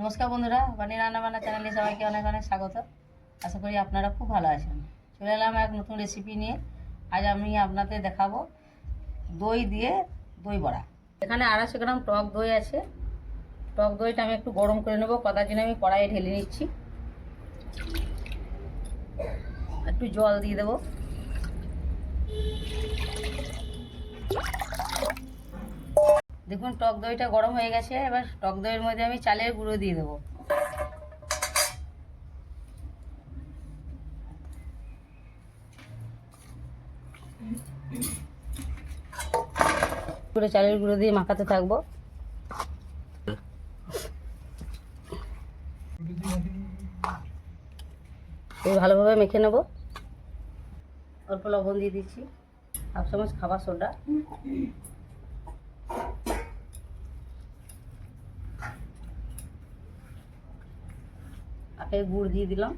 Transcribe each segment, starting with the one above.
নমস্কার বন্ধুরা বানি রান্না বান্না চ্যানেলে সবাইকে অনেক অনেক স্বাগত। আশা করি আপনারা খুব ভালো আছেন। চলে এলাম এক নতুন রেসিপি নিয়ে। আজ আমি আপনাদের দেখাবো দই দিয়ে দই বড়া। এখানে আড়াইশো গ্রাম টক দই আছে। টক দইটা আমি একটু গরম করে নেব কদার জন্য আমি কড়াইয়ে ঢেলে নিচ্ছি। একটু জল দিয়ে দেবো। দেখুন, টক দইটা গরম হয়ে গেছে, এবার টক দইয়ের মধ্যে আমি চালের গুঁড়ো দিয়ে দেবো। পুরো চালের গুঁড়ো দিয়ে মাখাতে থাকব। ভালোভাবে মেখে নেব। অল্প লবণ দিয়ে দিচ্ছি। হাফ চামচ খাবার সোডা। আখের গুড় দিয়ে দিলাম।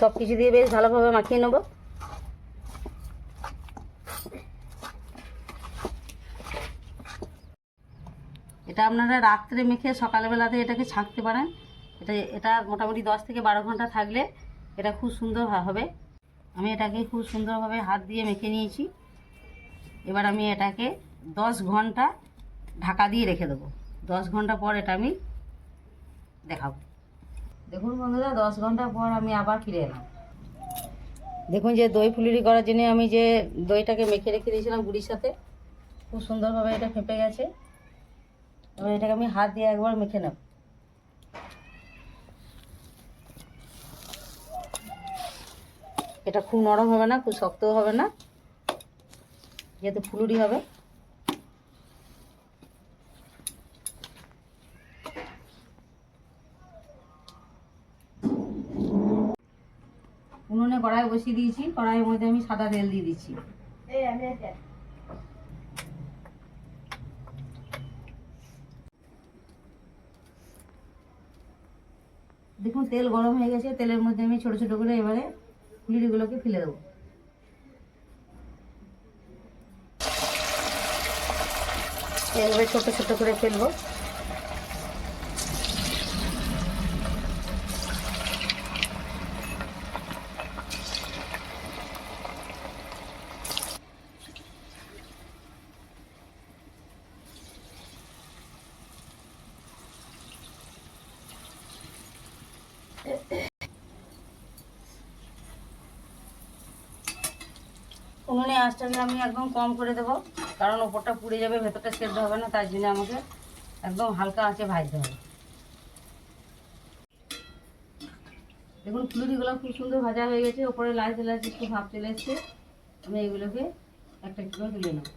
সব কিছু দিয়ে বেশ ভালোভাবে মাখিয়ে নেব। এটা আপনারা রাত্রে মেখে সকালবেলাতে এটাকে ছাঁকতে পারেন। এটা এটা মোটামুটি দশ থেকে বারো ঘণ্টা থাকলে এটা খুব সুন্দর হবে। আমি এটাকে খুব সুন্দরভাবে হাত দিয়ে মেখে নিয়েছি। এবার আমি এটাকে দশ ঘণ্টা ঢাকা দিয়ে রেখে দেবো। দশ ঘণ্টা পর এটা আমি দেখাবো। দেখুন বন্ধুরা দশ ঘণ্টা পর আমি আবার ফিরে এলাম। দেখুন যে দই ফুলুরি করার জন্য আমি যে দইটাকে মেখে রেখে দিয়েছিলাম গুড়ির সাথে খুব সুন্দরভাবে এটা ফেঁপে গেছে। এবার এটাকে আমি হাত দিয়ে একবার মেখে নেব। এটা খুব নরম হবে না খুব শক্তও হবে না যেহেতু ফুলুরি হবে। উনুনে কড়াই বসিয়ে দিয়েছি কড়াইয়ের মধ্যে আমি সাদা তেল দিয়ে দিচ্ছি। দেখুন তেল গরম হয়ে গেছে তেলের মধ্যে আমি ছোট ছোট করে এবারে ফুলুরিগুলোকে ফেলে দেবো। এভাবে ছোট ছোট করে ফেলব। উনুনে আঁচটাকে আমি একদম কম করে দেবো, কারণ ওপরটা পুড়ে যাবে, ভেতরটা সেদ্ধ হবে না, তার জন্য আমাকে একদম হালকা আঁচে ভাজতে হবে। দেখুন, ফুলুরিগুলো খুব সুন্দর ভাজা হয়ে গেছে, ওপরে লাল চলে আসছে একটু ভাব চলে এসছে। আমি এগুলোকে একটা একটু তুলে নেব।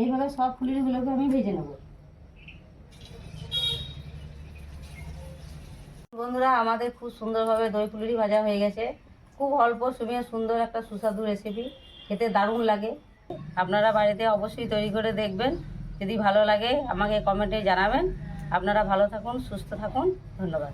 এইভাবে সব ফুলুরিগুলোকে আমি ভেজে নেব। বন্ধুরা, আমাদের খুব সুন্দরভাবে দই ফুলুরি ভাজা হয়ে গেছে। খুব অল্প সময়ে সুন্দর একটা সুস্বাদু রেসিপি খেতে দারুণ লাগে। আপনারা বাড়িতে অবশ্যই তৈরি করে দেখবেন। যদি ভালো লাগে, আমাকে কমেন্টে জানাবেন। আপনারা ভালো থাকুন, সুস্থ থাকুন। ধন্যবাদ।